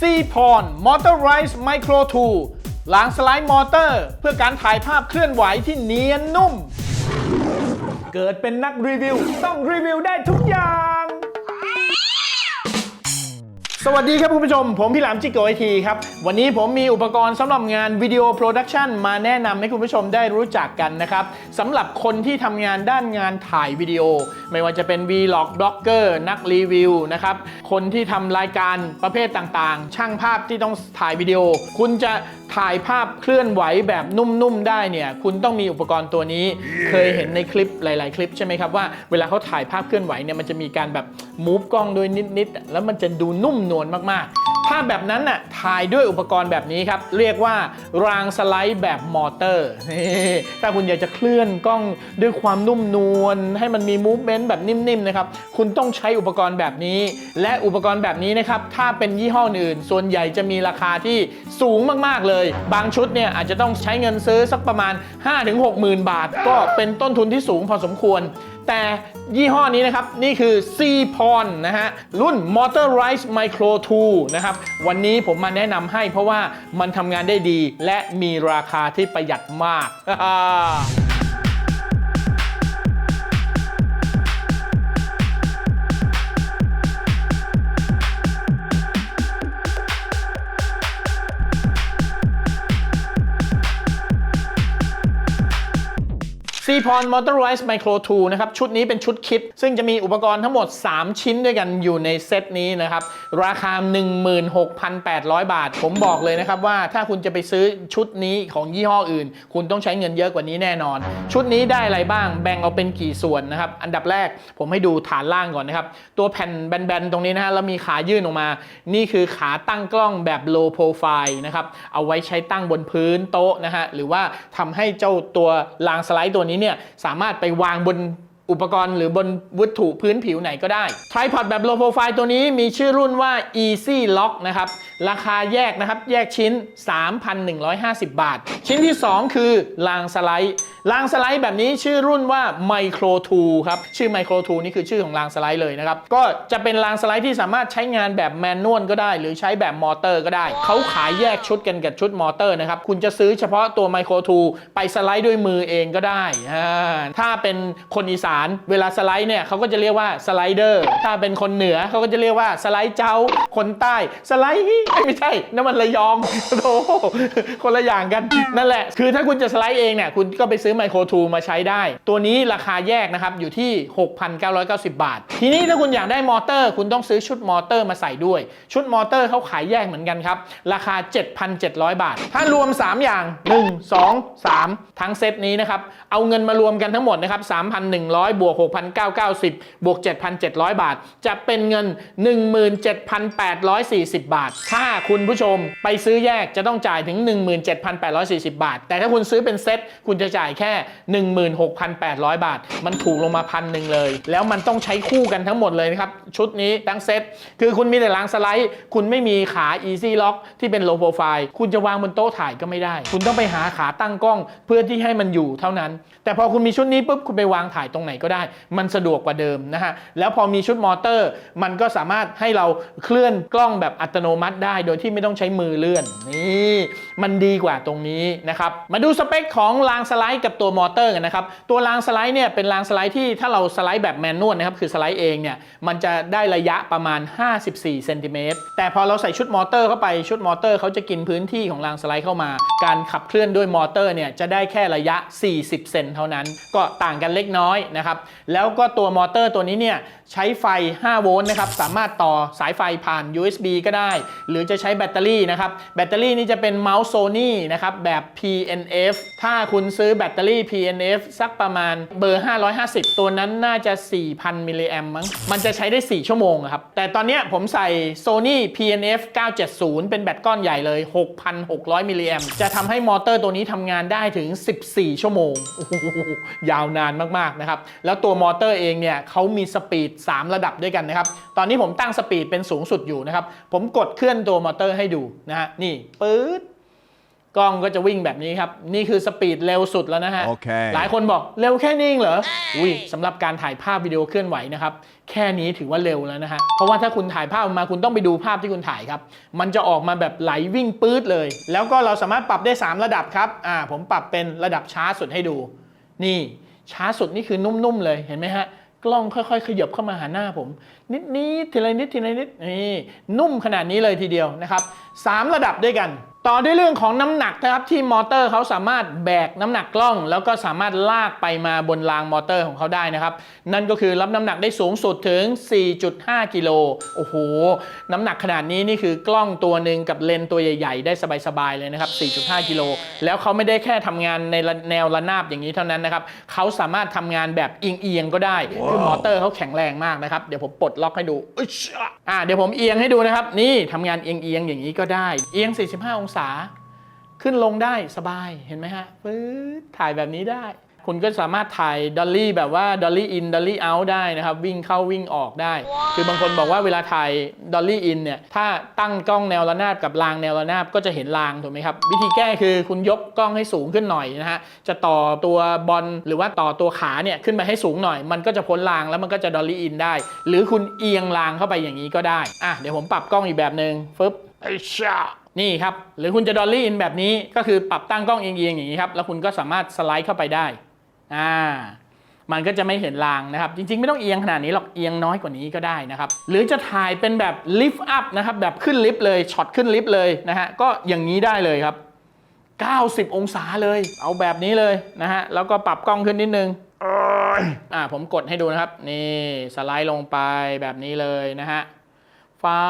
c p o n Motorized Micro 2 ล้างสไลด์มอเตอร์ เพื่อการถ่ายภาพเคลื่อนไหวที่เนียนนุ่ม เกิดเป็นนักรีวิว ต้องรีวิวได้ทุกอย่าง สวัสดีครับคุณผู้ชม ผมพี่หลามจิกโกไอทีครับ วันนี้ผมมีอุปกรณ์สำหรับงานวิดีโอโปรดักชันมาแนะนำให้คุณผู้ชมได้รู้จักกันนะครับสำหรับคนที่ทำงานด้านงานถ่ายวิดีโอ ไม่ว่าจะเป็น Vlog บล็อกเกอร์นักรีวิวนะครับ คนที่ทำรายการประเภทต่างๆ ช่างภาพที่ต้องถ่ายวิดีโอ คุณจะ ถ่ายภาพเคลื่อนไหวแบบนุ่มๆได้เนี่ยคุณต้องมีอุปกรณ์ตัวนี้ เคยเห็นในคลิปหลาย ๆ คลิปใช่ไหมครับว่าเวลาเขาถ่ายภาพเคลื่อนไหวเนี่ยมันจะมีการแบบมูฟกล้องด้วยนิดๆแล้วมันจะดูนุ่มนวลมากๆภาพแบบนั้นน่ะถ่ายด้วยอุปกรณ์แบบนี้ครับ เรียกว่ารางสไลด์แบบมอเตอร์นี่ถ้าคุณอยากจะเคลื่อนกล้องด้วยความนุ่มนวลให้มันมีมูฟเมนต์แบบนิ่มๆนะครับคุณต้องใช้อุปกรณ์แบบนี้ และอุปกรณ์แบบนี้นะครับถ้าเป็นยี่ห้ออื่น ส่วนใหญ่จะมีราคาที่สูงมากๆเลย บางชุดเนี่ยอาจจะต้องใช้เงินซื้อสักประมาณ 5-6หมื่นบาท ก็เป็นต้นทุนที่สูงพอสมควร แต่ยี่ห้อนี้นะครับ นี่คือ c p o n นะฮะ รุ่น Motorized Micro 2 นะครับ วันนี้ผมมาแนะนำให้เพราะว่ามันทำงานได้ดีและมีราคาที่ประหยัดมาก c p o n Motorized Micro 2นะครับ ชุดนี้เป็นชุดคิด ซึ่งจะมีอุปกรณ์ทั้งหมด 3 ชิ้นด้วยกันอยู่ในเซตนี้นะครับ ราคา 16,800 บาท ผมบอกเลยนะครับว่าถ้าคุณจะไปซื้อชุดนี้ของยี่ห้ออื่น คุณต้องใช้เงินเยอะกว่านี้แน่นอน ชุดนี้ได้อะไรบ้างแบ่งเอาเป็นกี่ส่วนนะครับ อันดับแรกผมให้ดูฐานล่างก่อนนะครับ ตัวแผ่นแบนๆตรงนี้นะฮะแล้วมีขายื่นออกมา นี่คือขาตั้งกล้องแบบ low profile นะครับเอาไว้ใช้ตั้งบนพื้นโต๊ะนะฮะหรือว่าทำให้เจ้าตัวรางสไลด์ตัวนี้เนี่ยสามารถไปวางบน อุปกรณ์หรือบนวัตถุพื้นผิวไหนก็ได้ Tripod แบบ low profile ตัวนี้มีชื่อรุ่นว่า Easy Lock นะครับ ราคาแยกนะครับ แยกชิ้น 3,150 บาท ชิ้นที่ 2 คือรางสไลด์รางสไลด์แบบนี้ชื่อรุ่นว่า Micro 2ครับ ชื่อ Micro 2นี่คือชื่อของรางสไลด์เลยนะครับ ก็จะเป็นรางสไลด์ที่สามารถใช้งานแบบแมนนวลก็ได้ หรือใช้แบบมอเตอร์ก็ได้ เขาขายแยกชุดกันกับชุดมอเตอร์นะครับ คุณจะซื้อเฉพาะตัว Micro 2ไปสไลด์ด้วยมือเองก็ได้ ถ้าเป็นคนอีสานเวลาสไลด์เนี่ยเขาก็จะเรียกว่าสไลเดอร์ถ้าเป็นคนเหนือเขาก็จะเรียกว่าสไลด์เจ้า คนใต้สไลด์ไม่ใช่นั่นมันระยองโอ้โหคนละอย่างกันนั่นแหละ คือถ้าคุณจะสไลด์เองเนี่ยคุณก็ไปซื้อไมโครทูมาใช้ได้ ตัวนี้ราคาแยกนะครับอยู่ที่ 6,990 บาท ทีนี้ถ้าคุณอยากได้มอเตอร์ คุณต้องซื้อชุดมอเตอร์มาใส่ด้วย ชุดมอเตอร์เขาขายแยกเหมือนกันครับ ราคา 7,700 บาท ถ้ารวม 3 อย่าง 1 2 3 ทั้งเซตนี้นะครับ เอาเงินมารวมกันทั้งหมดนะครับ3,100บวก 6,990 บวก 7,700 บาท จะเป็นเงิน 17,840 บาท ถ้าคุณผู้ชมไปซื้อแยกจะต้องจ่ายถึง 17,840 บาท แต่ถ้าคุณซื้อเป็นเซตคุณจะจ่ายแค่ 16,800 บาท มันถูกลงมาพันหนึ่งเลย แล้วมันต้องใช้คู่กันทั้งหมดเลยนะครับชุดนี้ทั้งเซตคือคุณมีแต่รางสไลด์ คุณไม่มีขา Easy Lock ที่เป็น low profile คุณจะวางบนโต๊ะถ่ายก็ไม่ได้ คุณต้องไปหาขาตั้งกล้อง เพื่อที่ให้มันอยู่เท่านั้น แต่พอคุณมีชุดนี้ปุ๊บคุณไปวางถ่ายตรงไหนก็ได้ มันสะดวกกว่าเดิมนะฮะแล้วพอมีชุดมอเตอร์ มันก็สามารถให้เราเคลื่อนกล้องแบบอัตโนมัติได้ โดยที่ไม่ต้องใช้มือเลื่อนนี่มันดีกว่าตรงนี้นะครับมาดูสเปคของรางสไลด์กับตัวมอเตอร์กันนะครับตัวรางสไลด์เนี่ยเป็นรางสไลด์ที่ถ้าเราสไลด์แบบแมนนวลนะครับคือสไลด์เองเนี่ยมันจะได้ระยะประมาณ 54เซนติเมตรแต่พอเราใส่ชุดมอเตอร์เข้าไปชุดมอเตอร์เขาจะกินพื้นที่ของรางสไลด์เข้ามา การขับเคลื่อนด้วยมอเตอร์เนี่ยจะได้แค่ระยะ 40 เซนเท่านั้น ก็ต่างกันเล็กน้อยนะครับ แล้วก็ตัวมอเตอร์ตัวนี้เนี่ยใช้ไฟ 5 โวลต์นะครับ สามารถต่อสายไฟผ่าน USB ก็ได้ หรือจะใช้แบตเตอรี่นะครับ แบตเตอรี่นี่จะเป็นเมาส์โซนี่นะครับ แบบ PNF ถ้าคุณซื้อแบตเตอรี่ PNF สักประมาณเบอร์ 550 ตัวนั้นน่าจะ 4,000 มิลลิแอมมั้ง มันจะใช้ได้ 4 ชั่วโมงครับ แต่ตอนนี้ผมใส่ Sony PNF 970 เป็นแบตก้อนใหญ่เลย 6,600 มิลลิแอมจะทำให้มอเตอร์ตัวนี้ทำงานได้ถึง 14 ชั่วโมงโยาวนานมาก ๆ นะครับแล้วตัวมอเตอร์เองเนี่ยเขามีสปีด 3 ระดับด้วยกันนะครับ ตอนนี้ผมตั้งสปีดเป็นสูงสุดอยู่นะครับ ผมกดเคลื่อนตัวมอเตอร์ให้ดูนะฮะ นี่ปื๊ดกล้องก็จะวิ่งแบบนี้ครับ นี่คือสปีดเร็วสุดแล้วนะฮะโอเคหลายคนบอกเร็วแค่นี้เองเหรอ อุ้ยสำหรับการถ่ายภาพวิดีโอเคลื่อนไหวนะครับ แค่นี้ถือว่าเร็วแล้วนะฮะ เพราะว่าถ้าคุณถ่ายภาพออกมาคุณต้องไปดูภาพที่คุณถ่ายครับ มันจะออกมาแบบไหลวิ่งปื๊ดเลย แล้วก็เราสามารถปรับได้ 3 ระดับครับ อ่า ผมปรับเป็นระดับช้าสุดให้ดู นี่ ช้าสุดนี่คือนุ่มๆเลยเห็นไหมฮะกล้องค่อยๆ ขยับเข้ามาหาหน้าผม นิดนิดๆทีละนิดทีละนิดนี่นุ่มขนาดนี้เลยทีเดียวนะครับสามระดับด้วยกัน ต่อด้วยเรื่องของน้ำหนักนะครับที่มอเตอร์เขาสามารถแบกน้ำหนักกล้อง แล้วก็สามารถลากไปมาบนรางมอเตอร์ของเขาได้นะครับ นั่นก็คือรับน้ำหนักได้สูงสุดถึง 4.5 กิโลโอ้โห น้ำหนักขนาดนี้นี่คือกล้องตัวหนึ่งกับเลนส์ตัวใหญ่ ๆ ได้สบายๆเลยนะครับ 4.5 กิโลแล้วเขาไม่ได้แค่ทำงานในแนวระนาบอย่างนี้เท่านั้นนะครับเขาสามารถทำงานแบบเอียงๆก็ได้คือมอเตอร์เขาแข็งแรงมากนะครับเดี๋ยวผมปลดล็อกให้ดูอึ๊ชอะเดี๋ยวผมเอียงให้ดูนะครับนี่ทำงานเอียงๆอย่างนี้ก็ได้เอียง 45องศา ขึ้นลงได้สบายเห็นไหมฮะปื๊ดถ่ายแบบนี้ได้ คุณก็สามารถถ่ายดอลลี่แบบว่าดอลลี่อินดอลลี่เอาได้นะครับ วิ่งเข้าวิ่งออกได้ คือบางคนบอกว่าเวลาถ่ายดอลลี่อินเนี่ยถ้าตั้งกล้องแนวระนาบกับรางแนวระนาบก็จะเห็นรางถูกไหมครับ วิธีแก้คือคุณยกกล้องให้สูงขึ้นหน่อยนะฮะจะต่อตัวบอลหรือว่าต่อตัวขาเนี่ยขึ้นไปให้สูงหน่อย มันก็จะพ้นรางแล้วมันก็จะดอลลี่อินได้ หรือคุณเอียงรางเข้าไปอย่างนี้ก็ได้อะเดี๋ยวผมปรับกล้องอีกแบบหนึ่งฟึบไอ้ชา นี่ครับ หรือคุณจะดอลลี่อินแบบนี้ก็คือปรับตั้งกล้องเอียงๆอย่างนี้ครับ แล้วคุณก็สามารถสไลด์เข้าไปได้อ่ามันก็จะไม่เห็นรางนะครับ จริงๆ ไม่ต้องเอียงขนาดนี้หรอกเอียงน้อยกว่านี้ก็ได้นะครับ หรือจะถ่ายเป็นแบบลิฟต์อัพนะครับ แบบขึ้นลิฟต์เลยช็อตขึ้นลิฟต์เลยนะฮะก็อย่างนี้ได้เลยครับ 90 องศาเลย เอาแบบนี้เลยนะฮะแล้วก็ปรับกล้องขึ้นนิดนึงอ่าผมกดให้ดูนะครับ นี่สไลด์ลงไปแบบนี้เลยนะฮะ ฟ้า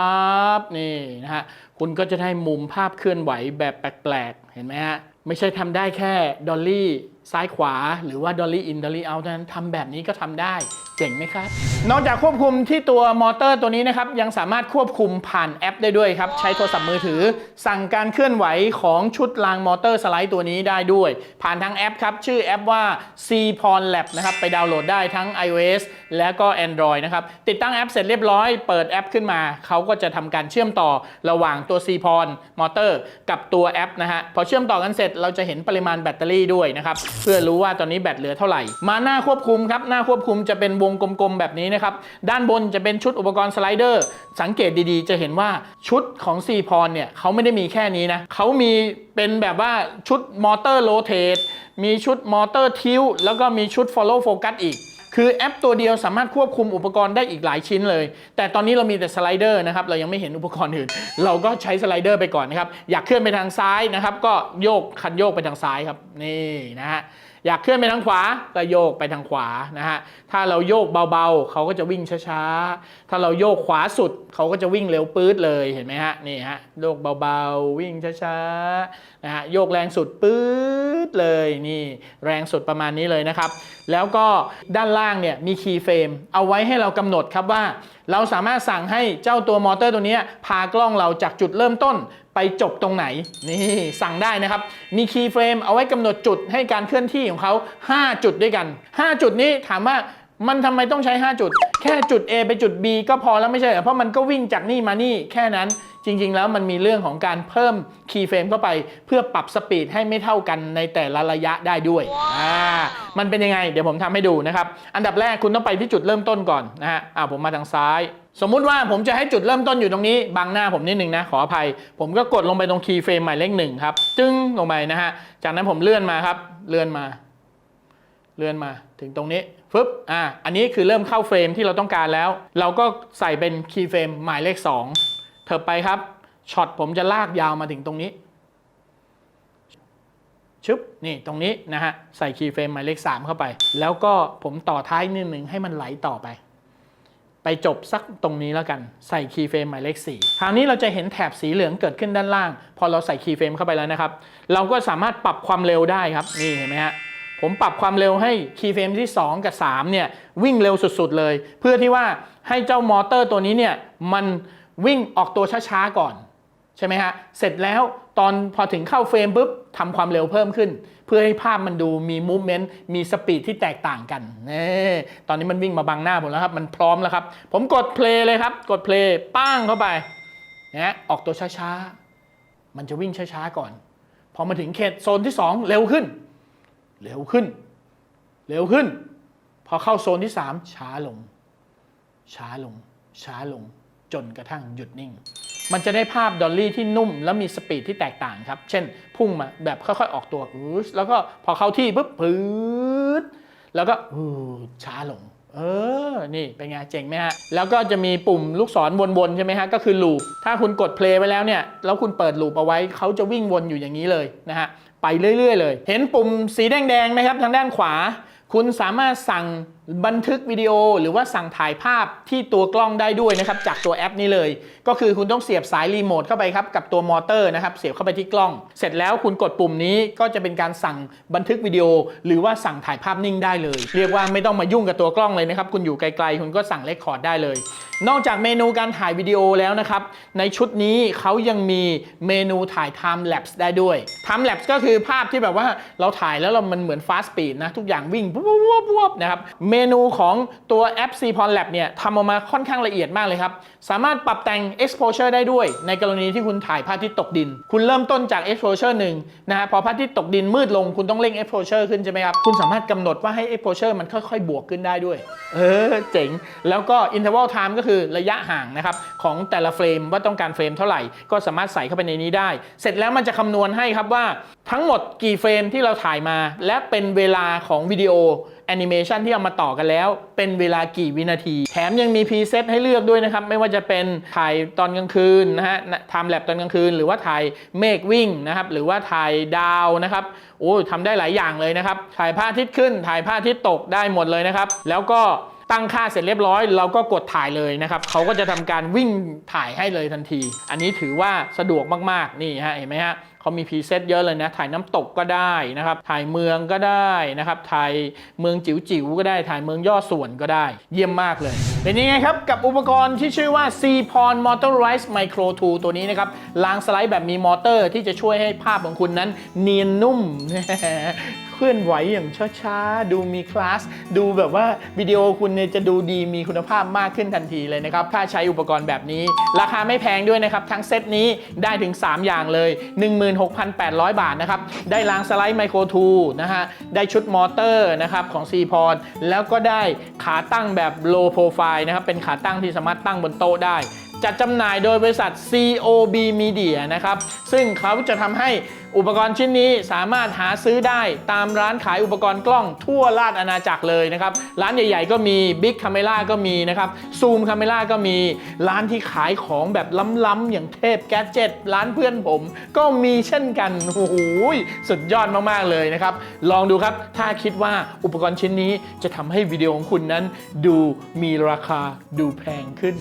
บนี่นะฮะคุณก็จะได้มุมภาพเคลื่อนไหวแบบแปลกๆ เห็นไหมฮะ ไม่ใช่ทำได้แค่ดอลลี่ ซ้ายขวาหรือว่าดอลลี่อินดอลลี่เอาท่านั้นทำแบบนี้ก็ทำได้เจ๋งไหมครับ นอกจากควบคุมที่ตัวมอเตอร์ตัวนี้นะครับ ยังสามารถควบคุมผ่านแอปได้ด้วยครับ ใช้โทรศัพท์มือถือ สั่งการเคลื่อนไหวของชุดรางมอเตอร์สไลด์ตัวนี้ได้ด้วย ผ่านทางแอปครับ ชื่อแอปว่า c p o n Lab นะครับ ไปดาวน์โหลดได้ทั้ง iOS และก็ Android นะครับ ติดตั้งแอปเสร็จเรียบร้อย เปิดแอปขึ้นมาเขาก็จะทำการเชื่อมต่อระหว่างตัว c p o n มอเตอร์กับตัวแอปนะฮะพอเชื่อมต่อกันเสร็จเราจะเห็นปริมาณแบตเตอรี่ด้วยนะครับเพื่อรู้ว่าตอนนี้แบตเหลือเท่าไหร่ มาหน้าควบคุมครับหน้าควบคุมจะเป็นวงกลมๆแบบนี้นะครับด้านบนจะเป็นชุดอุปกรณ์สไลเดอร์ สังเกตดีๆ จะเห็นว่าชุดของ C ีพรเนี่ยเขาไม่ได้มีแค่นี้นะเขามีเป็นแบบว่าชุดมอเตอร์โรเตทมีชุดมอเตอร์ทิวแล้วก็มีชุด follow focus อีก คือแอปตัวเดียวสามารถควบคุมอุปกรณ์ได้อีกหลายชิ้นเลย แต่ตอนนี้เรามีแต่สไลเดอร์นะครับ เรายังไม่เห็นอุปกรณ์อื่น เราก็ใช้สไลเดอร์ไปก่อนนะครับ อยากเคลื่อนไปทางซ้ายนะครับ ก็โยกคันโยกไปทางซ้ายครับ นี่นะฮะ อยากเคลื่อนไปทางขวาก็โยกไปทางขวานะฮะถ้าเราโยกเบาๆ เขาก็จะวิ่งช้าๆ ถ้าเราโยกขวาสุด เขาก็จะวิ่งเร็วปื๊ดเลยเห็นไหมฮะนี่ฮะโยกเบาๆ วิ่งช้าๆนะฮะโยกแรงสุดปื๊ดเลยนี่แรงสุดประมาณนี้เลยนะครับ แล้วก็ด้านล่างเนี่ยมีคีย์เฟรมเอาไว้ให้เรากำหนดครับว่า เราสามารถสั่งให้เจ้าตัวมอเตอร์ตัวนี้พากล้องเราจากจุดเริ่มต้น จบตรงไหน นี่สั่งได้นะครับ มีคีย์เฟรมเอาไว้กำหนดจุดให้การเคลื่อนที่ของเขา 5 จุดด้วยกัน 5 จุดนี้ถามว่ามันทำไมต้องใช้ 5 จุด แค่จุด A ไปจุด B ก็พอแล้วไม่ใช่เหรอเพราะมันก็วิ่งจากนี่มานี่แค่นั้นจริง ๆ แล้วมันมีเรื่องของการเพิ่มคีย์เฟรมเข้าไป เพื่อปรับสปีดให้ไม่เท่ากันในแต่ละระยะได้ด้วยอ่า มันเป็นยังไง เดี๋ยวผมทำให้ดูนะครับ อันดับแรกคุณต้องไปที่จุดเริ่มต้นก่อนนะฮะ อ่าผมมาทางซ้าย สมมุติว่าผมจะให้จุดเริ่มต้นอยู่ตรงนี้บังหน้าผมนิดนึงนะ ขออภัย ผมก็กดลงไปตรงคีย์เฟรมหมายเลขหนึ่งครับ จึ้งลงไปนะฮะ จากนั้นผมเลื่อนมาครับ เลื่อนมา เลื่อนมาถึงตรงนี้ฟึบอ่าอันนี้คือเริ่มเข้าเฟรมที่เราต้องการแล้ว เราก็ใส่เป็นคีย์เฟรมหมายเลข2เถิบไปครับช็อตผมจะลากยาวมาถึงตรงนี้ชึบนี่ตรงนี้นะฮะใส่คีย์เฟรมหมายเลข3เข้าไป แล้วก็ผมต่อท้ายนิดหนึ่งให้มันไหลต่อไป ไปจบสักตรงนี้แล้วกัน ใส่คีย์เฟรมหมายเลข 4 คราวนี้เราจะเห็นแถบสีเหลืองเกิดขึ้นด้านล่าง พอเราใส่คีย์เฟรมเข้าไปแล้วนะครับ เราก็สามารถปรับความเร็วได้ครับ นี่เห็นไหมฮะผมปรับความเร็วให้คีย์เฟรมที่ 2 กับ 3 เนี่ย วิ่งเร็วสุดๆเลย เพื่อที่ว่าให้เจ้ามอเตอร์ตัวนี้เนี่ย มันวิ่งออกตัวช้าๆก่อน ใช่ไหมฮะ เสร็จแล้วตอนพอถึงเข้าเฟรมปุ๊บทำความเร็วเพิ่มขึ้น พื่อให้ภาพมันดูมีมูฟเมนต์มีสปีดที่แตกต่างกันนี่ตอนนี้มันวิ่งมาบังหน้าผมแล้วครับ มันพร้อมแล้วครับ ผมกดเพลย์เลยครับ กดเพลย์ป้างเข้าไปนะออกตัวช้าๆ มันจะวิ่งช้าๆก่อน พอมาถึงเขตโซนที่ 2 เร็วขึ้น เร็วขึ้น เร็วขึ้น พอเข้าโซนที่ 3 ช้าลง ช้าลง ช้าลง จนกระทั่งหยุดนิ่ง มันจะได้ภาพดอลลี่ที่นุ่มและมีสปีดที่แตกต่างครับ เช่น พุ่งมาแบบค่อยๆ ออกตัวอืดแล้วก็พอเข้าที่ปุ๊บปื๊ดแล้วก็อืดช้าลง เออ นี่เป็นไงเจ๋งไหมฮะ แล้วก็จะมีปุ่มลูกศรวนๆ ใช่ไหมฮะ ก็คือลูป ถ้าคุณกดเพลย์ไว้แล้วเนี่ย แล้วคุณเปิดลูปเอาไว้เขาจะวิ่งวนอยู่อย่างนี้เลยนะฮะ ไปเรื่อยๆ เลย เห็นปุ่มสีแดงๆไหมครับทางด้านขวา คุณสามารถสั่ง บันทึกวิดีโอหรือว่าสั่งถ่ายภาพที่ตัวกล้องได้ด้วยนะครับจากตัวแอปนี้เลย ก็คือคุณต้องเสียบสายรีโมทเข้าไปครับกับตัวมอเตอร์นะครับเสียบเข้าไปที่กล้อง เสร็จแล้วคุณกดปุ่มนี้ก็จะเป็นการสั่งบันทึกวิดีโอ หรือว่าสั่งถ่ายภาพนิ่งได้เลย เรียกว่าไม่ต้องมายุ่งกับตัวกล้องเลยนะครับคุณอยู่ไกลๆ คุณก็สั่งเลคคอร์ดได้เลย นอกจากเมนูการถ่ายวิดีโอแล้วนะครับในชุดนี้เขายังมีเมนูถ่าย time lapse ได้ด้วย time lapse ก็คือภาพที่แบบว่าเราถ่ายแล้วเรามันเหมือน fast speed นะทุกอย่างวิ่งปุ๊บปุ๊บปุ๊บนะครับเมนูของตัวแอป c p o n Lab เนี่ยทำออกมาค่อนข้างละเอียดมากเลยครับ สามารถปรับแต่ง exposure ได้ด้วย ในกรณีที่คุณถ่ายภาพที่ตกดิน คุณเริ่มต้นจาก exposure หนึ่งนะฮะพอภาพที่ตกดินมืดลงคุณต้องเร่ง exposure ขึ้นใช่ไหมครับ คุณสามารถกำหนดว่าให้ exposure มันค่อยๆ บวกขึ้นได้ด้วย เออ เจ๋ง แล้วก็ interval time ก็คือระยะห่างนะครับของแต่ละเฟรมว่าต้องการเฟรมเท่าไหร่ก็สามารถใส่เข้าไปในนี้ได้ เสร็จแล้วมันจะคำนวณให้ครับว่าทั้งหมดกี่เฟรมที่เราถ่ายมา และเป็นเวลาของวิดีโอ แอนิเมชันที่เอามาต่อกันแล้ว เป็นเวลากี่วินาที แถมยังมีพรีเซตให้เลือกด้วยนะครับ ไม่ว่าจะเป็นถ่ายตอนกลางคืนนะฮะไทม์แลปตอนกลางคืน หรือว่าถ่ายเมฆวิ่งนะครับ หรือว่าถ่ายดาวนะครับโอ้ทำได้หลายอย่างเลยนะครับ ถ่ายพระอาทิตย์ขึ้น ถ่ายพระอาทิตย์ตกได้หมดเลยนะครับ แล้วก็ ตั้งค่าเสร็จเรียบร้อย เราก็กดถ่ายเลยนะครับเขาก็จะทำการวิ่งถ่ายให้เลยทันที อันนี้ถือว่าสะดวกมากๆนี่ฮะเห็นไหมฮะเขามีพรีเซตเยอะเลยนะ ถ่ายน้ำตกก็ได้นะครับ ถ่ายเมืองก็ได้นะครับ ถ่ายเมืองจิ๋วๆก็ได้ ถ่ายเมืองย่อส่วนก็ได้ เยี่ยมมากเลย เป็นยังไงครับ กับอุปกรณ์ที่ชื่อว่า c p o n Motorized Micro 2 ตัวนี้นะครับรางสไลด์แบบมีมอเตอร์ที่จะช่วยให้ภาพของคุณนั้นเนียนนุ่ม เคลื่อนไหวอย่างช้าๆ ดูมีคลาส ดูแบบว่าวิดีโอคุณเนี่ยจะดูดีมีคุณภาพมากขึ้นทันทีเลยนะครับ ถ้าใช้อุปกรณ์แบบนี้ ราคาไม่แพงด้วยนะครับ ทั้งเซตนี้ได้ถึง 3 อย่างเลย 16,800 บาทนะครับ ได้รางสไลด์ไมโครทูนะฮะ ได้ชุดมอเตอร์นะครับของ c p o n แล้วก็ได้ขาตั้งแบบ low profile นะครับ เป็นขาตั้งที่สามารถตั้งบนโต๊ะได้ จัดจำหน่ายโดยบริษัท COB Media นะครับ ซึ่งเขาจะทำให้อุปกรณ์ชิ้นนี้สามารถหาซื้อได้ตามร้านขายอุปกรณ์กล้องทั่วราชอาณาจักรเลยนะครับ ร้านใหญ่ๆก็มี Big Camera ก็มีนะครับ Zoom Camera ก็มี ร้านที่ขายของแบบล้ำๆอย่างเทพแกจ e t ร้านเพื่อนผม ก็มีเช่นกัน โอ้โหสุดยอดมากๆเลยนะครับ ลองดูครับ ถ้าคิดว่าอุปกรณ์ชิ้นนี้จะทำให้วิดีโอของคุณนั้น ดูมีราคาดูแพงขึ้น